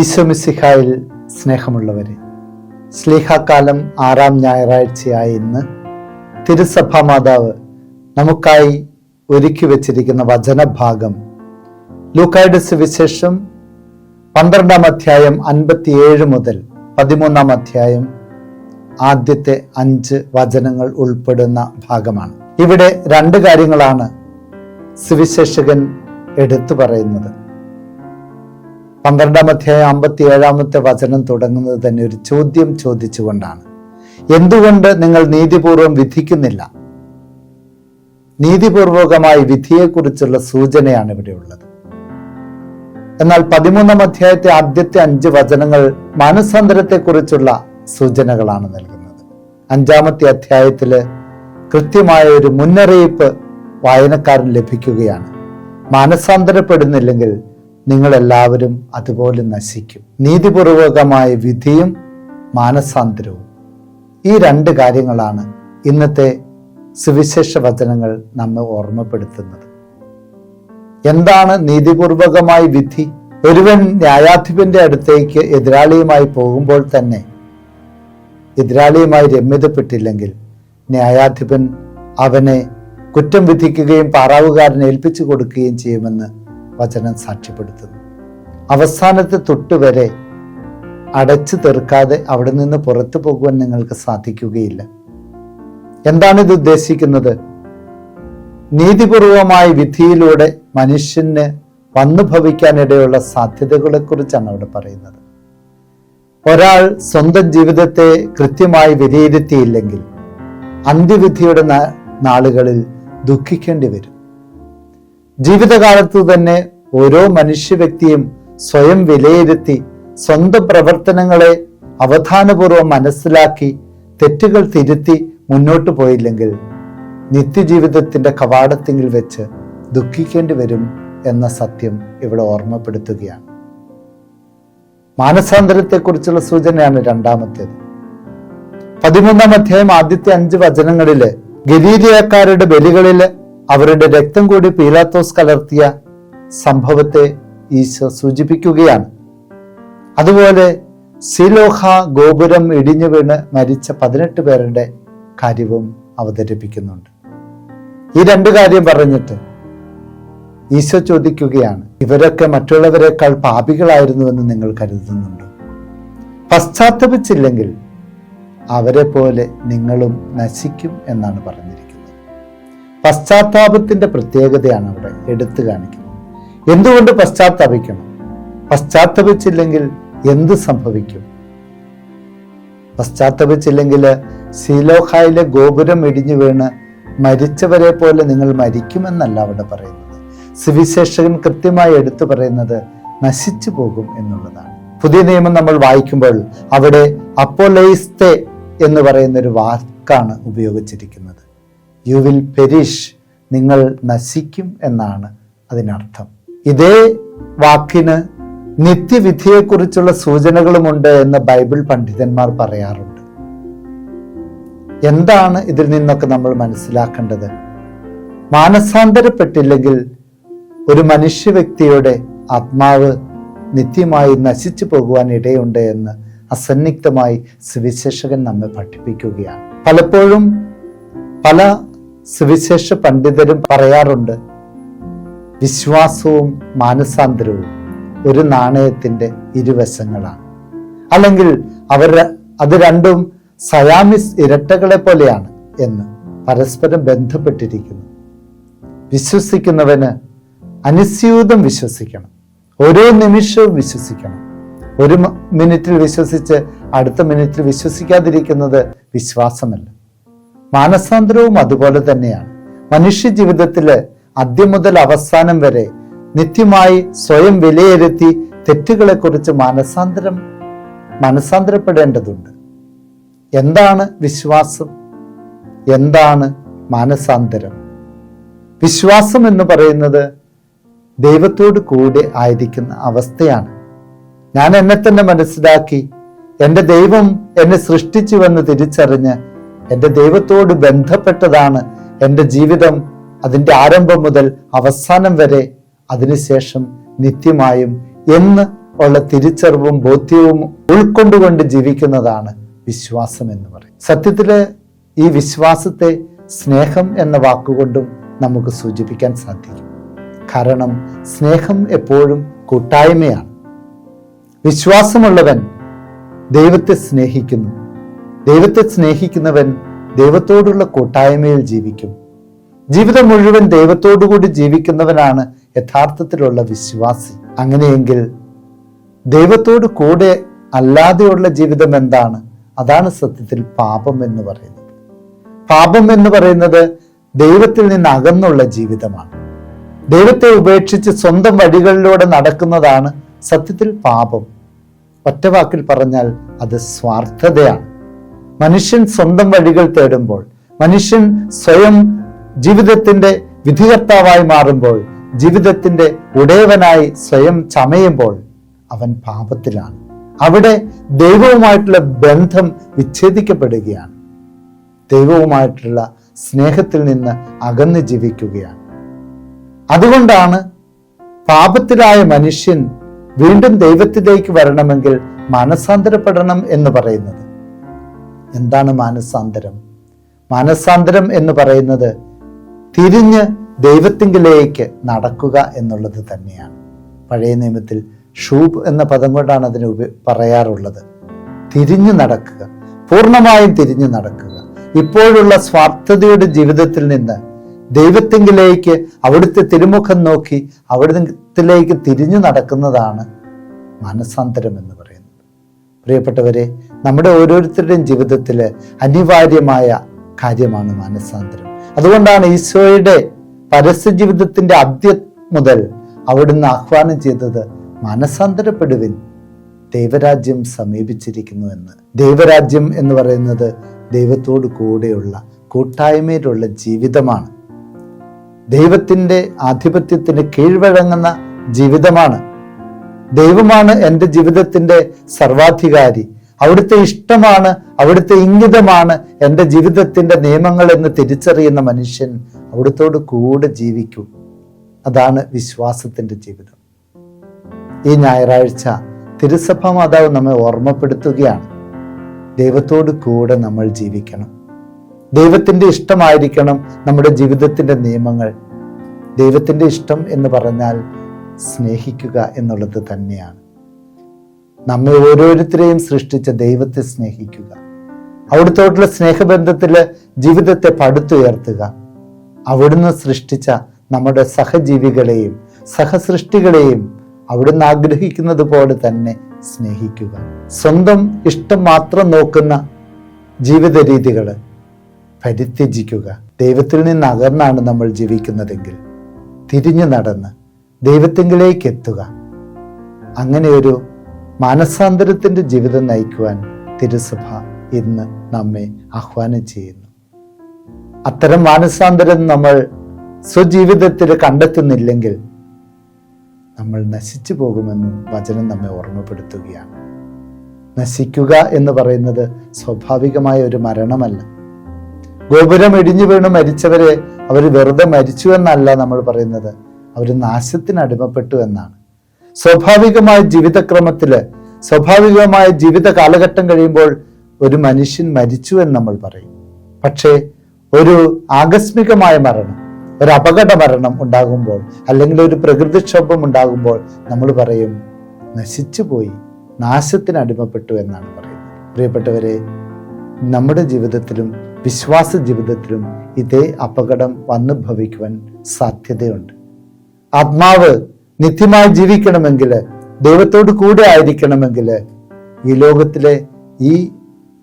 ഈശോമിസിഹായിൽ സ്നേഹമുള്ളവരെ സ്ലീഹാക്കാലം ആറാം ഞായറാഴ്ചയായ ഇന്ന് തിരുസഭാ മാതാവ് നമുക്കായി ഒരുക്കി വച്ചിരിക്കുന്ന വചനഭാഗം ലൂക്കായുടെ സുവിശേഷം പന്ത്രണ്ടാം അധ്യായം അൻപത്തിയേഴ് മുതൽ പതിമൂന്നാം അധ്യായം ആദ്യത്തെ അഞ്ച് വചനങ്ങൾ ഉൾപ്പെടുന്ന ഭാഗമാണ്. ഇവിടെ രണ്ട് കാര്യങ്ങളാണ് സുവിശേഷകൻ എടുത്തു പറയുന്നത്. പന്ത്രണ്ടാം അധ്യായം അമ്പത്തി ഏഴാമത്തെ വചനം തുടങ്ങുന്നത് തന്നെ ഒരു ചോദ്യം ചോദിച്ചുകൊണ്ടാണ്. എന്തുകൊണ്ട് നിങ്ങൾ നീതിപൂർവം വിധിക്കുന്നില്ല? നീതിപൂർവകമായ വിധിയെക്കുറിച്ചുള്ള സൂചനയാണ് ഇവിടെ ഉള്ളത്. എന്നാൽ പതിമൂന്നാം അധ്യായത്തെ ആദ്യത്തെ അഞ്ച് വചനങ്ങൾ മാനസാന്തരത്തെക്കുറിച്ചുള്ള സൂചനകളാണ് നൽകുന്നത്. അഞ്ചാമത്തെ അധ്യായത്തിൽ കൃത്യമായ ഒരു മുന്നറിയിപ്പ് വായനക്കാരൻ ലഭിക്കുകയാണ്. മാനസാന്തരപ്പെടുന്നില്ലെങ്കിൽ നിങ്ങളെല്ലാവരും അതുപോലെ നശിക്കും. നീതിപൂർവകമായ വിധിയും മാനസാന്തരവും. ഈ രണ്ട് കാര്യങ്ങളാണ് ഇന്നത്തെ സുവിശേഷ വചനങ്ങൾ നമ്മെ ഓർമ്മപ്പെടുത്തുന്നത്. എന്താണ് നീതിപൂർവകമായ വിധി? ഒരുവൻ ന്യായാധിപന്റെ അടുത്തേക്ക് എതിരാളിയുമായി പോകുമ്പോൾ തന്നെ എതിരാളിയുമായി രമ്യതപ്പെട്ടില്ലെങ്കിൽ ന്യായാധിപൻ അവനെ കുറ്റം വിധിക്കുകയും പാറാവുകാരനെ ഏൽപ്പിച്ചു കൊടുക്കുകയും ചെയ്യുമെന്ന് വചനം സാക്ഷ്യപ്പെടുത്തുന്നു. അവസാനത്തെ തൊട്ടുവരെ അടച്ചു തീർക്കാതെ അവിടെ നിന്ന് പുറത്തു പോകുവാൻ നിങ്ങൾക്ക് സാധിക്കുകയില്ല. എന്താണ് ഇത് ഉദ്ദേശിക്കുന്നത്? നീതിപൂർവമായ വിധിയിലൂടെ മനുഷ്യന് വന്നു ഭവിക്കാനിടയുള്ള സാധ്യതകളെ കുറിച്ചാണ് അവിടെ പറയുന്നത്. ഒരാൾ സ്വന്തം ജീവിതത്തെ കൃത്യമായി വിലയിരുത്തിയില്ലെങ്കിൽ അന്ത്യവിധിയുടെ നാളുകളിൽ ദുഃഖിക്കേണ്ടി വരും. ജീവിതകാലത്ത് തന്നെ ഓരോ മനുഷ്യ വ്യക്തിയും സ്വയം വിലയിരുത്തി സ്വന്തം പ്രവർത്തനങ്ങളെ അവധാനപൂർവം മനസ്സിലാക്കി തെറ്റുകൾ തിരുത്തി മുന്നോട്ടു പോയില്ലെങ്കിൽ നിത്യജീവിതത്തിന്റെ കവാടത്തിങ്കിൽ വെച്ച് ദുഃഖിക്കേണ്ടി വരും എന്ന സത്യം ഇവിടെ ഓർമ്മപ്പെടുത്തുകയാണ്. മാനസാന്തരത്തെക്കുറിച്ചുള്ള സൂചനയാണ് രണ്ടാമത്തേത്. പതിമൂന്നാം അധ്യായം ആദ്യത്തെ അഞ്ച് വചനങ്ങളിൽ ഗലീലിയക്കാരുടെ ബലികളിൽ അവരുടെ രക്തം കൂടി പീലാത്തോസ് കലർത്തിയ സംഭവത്തെ ഈശോ സൂചിപ്പിക്കുകയാണ്. അതുപോലെ സിലോഹ ഗോപുരം ഇടിഞ്ഞു വീണ് മരിച്ച പതിനെട്ട് പേരുടെ കാര്യവും അവതരിപ്പിക്കുന്നുണ്ട്. ഈ രണ്ട് കാര്യം പറഞ്ഞിട്ട് ഈശോ ചോദിക്കുകയാണ് ഇവരൊക്കെ മറ്റുള്ളവരെക്കാൾ പാപികളായിരുന്നുവെന്ന് നിങ്ങൾ കരുതുന്നുണ്ടോ? പശ്ചാത്തപിച്ചില്ലെങ്കിൽ അവരെ പോലെ നിങ്ങളും നശിക്കും എന്നാണ് പറഞ്ഞിരിക്കുന്നത്. പശ്ചാത്താപത്തിന്റെ പ്രത്യേകതയാണ് അവിടെ എടുത്തു കാണിക്കുന്നത്. എന്തുകൊണ്ട് പശ്ചാത്താപിക്കണം? പശ്ചാത്തപിച്ചില്ലെങ്കിൽ എന്ത് സംഭവിക്കും? പശ്ചാത്തപിച്ചില്ലെങ്കിൽ സീലോഹായിലെ ഗോപുരം ഇടിഞ്ഞു വീണ് മരിച്ചവരെ പോലെ നിങ്ങൾ മരിക്കുമെന്നല്ല അവിടെ പറയുന്നത്. സുവിശേഷകൻ കൃത്യമായി എടുത്തു പറയുന്നത് നശിച്ചു പോകും എന്നുള്ളതാണ്. പുതിയ നിയമം നമ്മൾ വായിക്കുമ്പോൾ അവിടെ അപ്പോലൈസ്തെ എന്ന് പറയുന്ന ഒരു വാക്കാണ് ഉപയോഗിച്ചിരിക്കുന്നത്. യു വിൽ പെരിഷ് നിങ്ങൾ നശിക്കും എന്നാണ് അതിനർത്ഥം. ഇതേ വാക്കിന് നിത്യവിധിയെക്കുറിച്ചുള്ള സൂചനകളുമുണ്ട് എന്ന് ബൈബിൾ പണ്ഡിതന്മാർ പറയാറുണ്ട്. എന്താണ് ഇതിൽ നിന്നൊക്കെ നമ്മൾ മനസ്സിലാക്കേണ്ടത്? മാനസാന്തരപ്പെട്ടില്ലെങ്കിൽ ഒരു മനുഷ്യ വ്യക്തിയുടെ ആത്മാവ് നിത്യമായി നശിച്ചു പോകുവാൻ ഇടയുണ്ട് എന്ന് അസന്നിഗ്ധമായി സുവിശേഷകൻ നമ്മെ പഠിപ്പിക്കുകയാണ്. പലപ്പോഴും പല സുവിശേഷ പണ്ഡിതരും പറയാറുണ്ട് വിശ്വാസവും മാനസാന്തരവും ഒരു നാണയത്തിന്റെ ഇരുവശങ്ങളാണ്. അല്ലെങ്കിൽ അവർ അത് രണ്ടും സയാമിസ് ഇരട്ടകളെ പോലെയാണ് എന്ന് പരസ്പരം ബന്ധപ്പെട്ടിരിക്കുന്നു. വിശ്വസിക്കുന്നവന് അനുസ്യൂതം വിശ്വസിക്കണം ഓരോ നിമിഷവും വിശ്വസിക്കണം. ഒരു മിനിറ്റിൽ വിശ്വസിച്ച് അടുത്ത മിനിറ്റിൽ വിശ്വസിക്കാതിരിക്കുന്നത് വിശ്വാസമല്ല. മാനസാന്തരവും അതുപോലെ തന്നെയാണ്. മനുഷ്യ ജീവിതത്തിൽ ആദ്യം മുതൽ അവസാനം വരെ നിത്യമായി സ്വയം വിലയിരുത്തി തെറ്റുകളെക്കുറിച്ച് മാനസാന്തരം മനസാന്തരപ്പെടേണ്ടതുണ്ട്. എന്താണ് വിശ്വാസം? എന്താണ് മാനസാന്തരം? വിശ്വാസം എന്ന് പറയുന്നത് ദൈവത്തോട് കൂടെ ആയിരിക്കുന്ന അവസ്ഥയാണ്. ഞാൻ എന്നെ തന്നെ മനസ്സിലാക്കി. എന്റെ ദൈവം എന്നെ സൃഷ്ടിച്ചുവെന്ന് തിരിച്ചറിഞ്ഞ് എന്റെ ദൈവത്തോട് ബന്ധപ്പെട്ടതാണ് എന്റെ ജീവിതം അതിന്റെ ആരംഭം മുതൽ അവസാനം വരെ അതിനുശേഷം നിത്യമായും എന്ന് ഉള്ള തിരിച്ചറിവും ബോധ്യവും ഉൾക്കൊണ്ടുകൊണ്ട് ജീവിക്കുന്നതാണ് വിശ്വാസം എന്ന് പറയും സത്യത്തിൽ ഈ വിശ്വാസത്തെ സ്നേഹം എന്ന വാക്കുകൊണ്ടും നമുക്ക് സൂചിപ്പിക്കാൻ സാധിക്കും. കാരണം സ്നേഹം എപ്പോഴും കൂട്ടായ്മയാണ്. വിശ്വാസമുള്ളവൻ ദൈവത്തെ സ്നേഹിക്കുന്നു. ദൈവത്തെ സ്നേഹിക്കുന്നവൻ ദൈവത്തോടുള്ള കൂട്ടായ്മയിൽ ജീവിക്കും. ജീവിതം മുഴുവൻ ദൈവത്തോടുകൂടി ജീവിക്കുന്നവനാണ് യഥാർത്ഥത്തിലുള്ള വിശ്വാസി. അങ്ങനെയെങ്കിൽ ദൈവത്തോട് കൂടെ അല്ലാതെയുള്ള ജീവിതം എന്താണ്? അതാണ് സത്യത്തിൽ പാപം എന്ന് പറയുന്നത്. പാപം എന്ന് പറയുന്നത് ദൈവത്തിൽ നിന്ന് അകന്നുള്ള ജീവിതമാണ്. ദൈവത്തെ ഉപേക്ഷിച്ച് സ്വന്തം വഴികളിലൂടെ നടക്കുന്നതാണ് സത്യത്തിൽ പാപം. ഒറ്റവാക്കിൽ പറഞ്ഞാൽ അത് സ്വാർത്ഥതയാണ്. മനുഷ്യൻ സ്വന്തം വഴികൾ തേടുമ്പോൾ മനുഷ്യൻ സ്വയം ജീവിതത്തിന്റെ വിധികർത്താവായി മാറുമ്പോൾ ജീവിതത്തിന്റെ ഉടയവനായി സ്വയം ചമയുമ്പോൾ അവൻ പാപത്തിലാണ്. അവിടെ ദൈവവുമായിട്ടുള്ള ബന്ധം വിച്ഛേദിക്കപ്പെടുകയാണ്. ദൈവവുമായിട്ടുള്ള സ്നേഹത്തിൽ നിന്ന് അകന്നു ജീവിക്കുകയാണ്. അതുകൊണ്ടാണ് പാപത്തിലായ മനുഷ്യൻ വീണ്ടും ദൈവത്തിലേക്ക് വരണമെങ്കിൽ മനസാന്തരപ്പെടണം എന്ന് പറയുന്നത്. എന്താണ് മാനസാന്തരം? മാനസാന്തരം എന്ന് പറയുന്നത് തിരിഞ്ഞ് ദൈവത്തിങ്കിലേക്ക് നടക്കുക എന്നുള്ളത് തന്നെയാണ്. പഴയ നിയമത്തിൽ ഷൂബ് എന്ന പദം കൊണ്ടാണ് അതിന് ഉപ പറയാറുള്ളത്. തിരിഞ്ഞു നടക്കുക പൂർണമായും തിരിഞ്ഞു നടക്കുക. ഇപ്പോഴുള്ള സ്വാർത്ഥതയുടെ ജീവിതത്തിൽ നിന്ന് ദൈവത്തിങ്കിലേക്ക് അവിടുത്തെ തിരുമുഖം നോക്കി അവിടത്തിലേക്ക് തിരിഞ്ഞു നടക്കുന്നതാണ് മനസാന്തരം എന്ന് പറയുന്നത്. പ്രിയപ്പെട്ടവരെ നമ്മുടെ ഓരോരുത്തരുടെയും ജീവിതത്തിൽ അനിവാര്യമായ കാര്യമാണ് മാനസാന്തരം. അതുകൊണ്ടാണ് ഈശോയുടെ പരസ്യ ജീവിതത്തിന്റെ ആദ്യം മുതൽ അവിടുന്ന് ആഹ്വാനം ചെയ്തത് മാനസാന്തരപ്പെടുവിൻ. ദൈവരാജ്യം സമീപിച്ചിരിക്കുന്നു എന്ന്. ദൈവരാജ്യം എന്ന് പറയുന്നത് ദൈവത്തോട് കൂടെയുള്ള കൂട്ടായ്മയിലുള്ള ജീവിതമാണ്. ദൈവത്തിന്റെ ആധിപത്യത്തിന് കീഴ്വഴങ്ങുന്ന ജീവിതമാണ്. ദൈവമാണ് എന്റെ ജീവിതത്തിന്റെ സർവാധികാരി. അവിടുത്തെ ഇഷ്ടമാണ് അവിടുത്തെ ഇംഗിതമാണ് എന്റെ ജീവിതത്തിന്റെ നിയമങ്ങൾ എന്ന് തിരിച്ചറിയുന്ന മനുഷ്യൻ അവിടുത്തോട് കൂടെ ജീവിക്കും. അതാണ് വിശ്വാസത്തിന്റെ ജീവിതം. ഈ ഞായറാഴ്ച തിരുസഭ മാതാവ് നമ്മെ ഓർമ്മപ്പെടുത്തുകയാണ്. ദൈവത്തോട് കൂടെ നമ്മൾ ജീവിക്കണം. ദൈവത്തിന്റെ ഇഷ്ടമായിരിക്കണം നമ്മുടെ ജീവിതത്തിന്റെ നിയമങ്ങൾ. ദൈവത്തിന്റെ ഇഷ്ടം എന്ന് പറഞ്ഞാൽ സ്നേഹിക്കുക എന്നുള്ളത് തന്നെയാണ്. നമ്മെ ഓരോരുത്തരെയും സൃഷ്ടിച്ച ദൈവത്തെ സ്നേഹിക്കുക. അവിടുത്തോട്ടുള്ള സ്നേഹബന്ധത്തിൽ ജീവിതത്തെ പടുത്തുയർത്തുക. അവിടുന്ന് സൃഷ്ടിച്ച നമ്മുടെ സഹജീവികളെയും സഹസൃഷ്ടികളെയും അവിടുന്ന് ആഗ്രഹിക്കുന്നത് പോലെ തന്നെ സ്നേഹിക്കുക. സ്വന്തം ഇഷ്ടം മാത്രം നോക്കുന്ന ജീവിത രീതികൾ പരിത്യജിക്കുക. ദൈവത്തിൽ നിന്ന് അകർന്നാണ് നമ്മൾ ജീവിക്കുന്നതെങ്കിൽ തിരിഞ്ഞു നടന്ന് ദൈവത്തെങ്കിലേക്ക് എത്തുക. അങ്ങനെ ഒരു മാനസാന്തരത്തിന്റെ ജീവിതം നയിക്കുവാൻ തിരുസഭ ഇന്ന് നമ്മെ ആഹ്വാനം ചെയ്യുന്നു. അത്തരം മാനസാന്തരം നമ്മൾ സ്വജീവിതത്തിൽ കണ്ടെത്തുന്നില്ലെങ്കിൽ നമ്മൾ നശിച്ചു പോകുമെന്നും വചനം നമ്മെ ഓർമ്മപ്പെടുത്തുകയാണ്. നശിക്കുക എന്ന് പറയുന്നത് സ്വാഭാവികമായ ഒരു മരണമല്ല. ഗോപുരം ഇടിഞ്ഞു വീണ് മരിച്ചവരെ അവർ വെറുതെ മരിച്ചു എന്നല്ല നമ്മൾ പറയുന്നത്. അവർ നാശത്തിന് അടിമപ്പെട്ടു എന്നാണ്. സ്വാഭാവികമായ ജീവിതക്രമത്തിൽ സ്വാഭാവികമായ ജീവിത കാലഘട്ടം കഴിയുമ്പോൾ ഒരു മനുഷ്യൻ മരിച്ചു എന്ന് നമ്മൾ പറയും. പക്ഷേ ഒരു ആകസ്മികമായ മരണം ഒരു അപകട മരണം ഉണ്ടാകുമ്പോൾ അല്ലെങ്കിൽ ഒരു പ്രകൃതിക്ഷോഭം ഉണ്ടാകുമ്പോൾ നമ്മൾ പറയും നശിച്ചുപോയി നാശത്തിന് അടിമപ്പെട്ടു എന്നാണ് പറയുന്നത്. പ്രിയപ്പെട്ടവരെ നമ്മുടെ ജീവിതത്തിലും വിശ്വാസ ജീവിതത്തിലും ഇതേ അപകടം വന്നു ഭവിക്കുവാൻ സാധ്യതയുണ്ട്. ആത്മാവ് നിത്യമായി ജീവിക്കണമെങ്കിൽ ദൈവത്തോട് കൂടെ ആയിരിക്കണമെങ്കിൽ ഈ ലോകത്തിലെ ഈ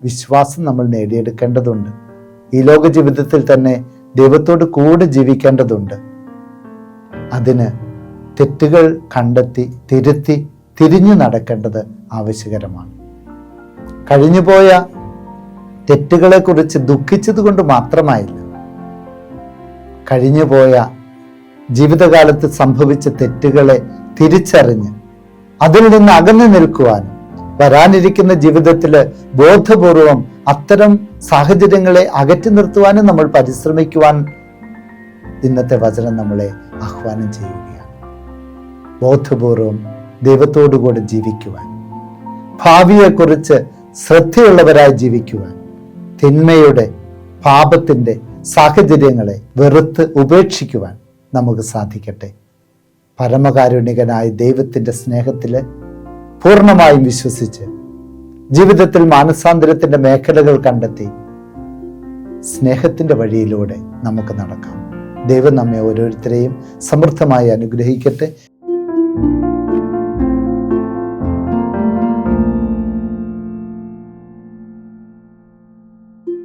വിശ്വാസം നമ്മൾ നേടിയെടുക്കേണ്ടതുണ്ട്. ഈ ലോക ജീവിതത്തിൽ തന്നെ ദൈവത്തോട് കൂടെ ജീവിക്കേണ്ടതുണ്ട്. അതിന് തെറ്റുകൾ കണ്ടെത്തി തിരുത്തി തിരിഞ്ഞു നടക്കേണ്ടത് ആവശ്യകരമാണ്. കഴിഞ്ഞുപോയ തെറ്റുകളെക്കുറിച്ച് ദുഃഖിച്ചത് കൊണ്ട് മാത്രമായില്ല. കഴിഞ്ഞുപോയ ജീവിതകാലത്ത് സംഭവിച്ച തെറ്റുകളെ തിരിച്ചറിഞ്ഞ് അതിൽ നിന്ന് അകന്നു നിൽക്കുവാനും വരാനിരിക്കുന്ന ജീവിതത്തിൽ ബോധപൂർവം അത്തരം സാഹചര്യങ്ങളെ അകറ്റി നിർത്തുവാനും നമ്മൾ പരിശ്രമിക്കുവാൻ ഇന്നത്തെ വചനം നമ്മളെ ആഹ്വാനം ചെയ്യുകയാണ്. ബോധപൂർവം ദൈവത്തോടുകൂടെ ജീവിക്കുവാൻ ഭാവിയെക്കുറിച്ച് ശ്രദ്ധയുള്ളവരായി ജീവിക്കുവാൻ തിന്മയുടെ പാപത്തിന്റെ സാഹചര്യങ്ങളെ വെറുത്ത് ഉപേക്ഷിക്കുവാൻ നമുക്ക് സാധിക്കട്ടെ. പരമകാരുണികനായ ദൈവത്തിന്റെ സ്നേഹത്തിൽ പൂർണമായും വിശ്വസിച്ച് ജീവിതത്തിൽ മാനസാന്തരത്തിന്റെ മേഖലകൾ കണ്ടെത്തി സ്നേഹത്തിന്റെ വഴിയിലൂടെ നമുക്ക് നടക്കാം. ദൈവം നമ്മെ ഓരോരുത്തരെയും സമൃദ്ധമായി അനുഗ്രഹിക്കട്ടെ.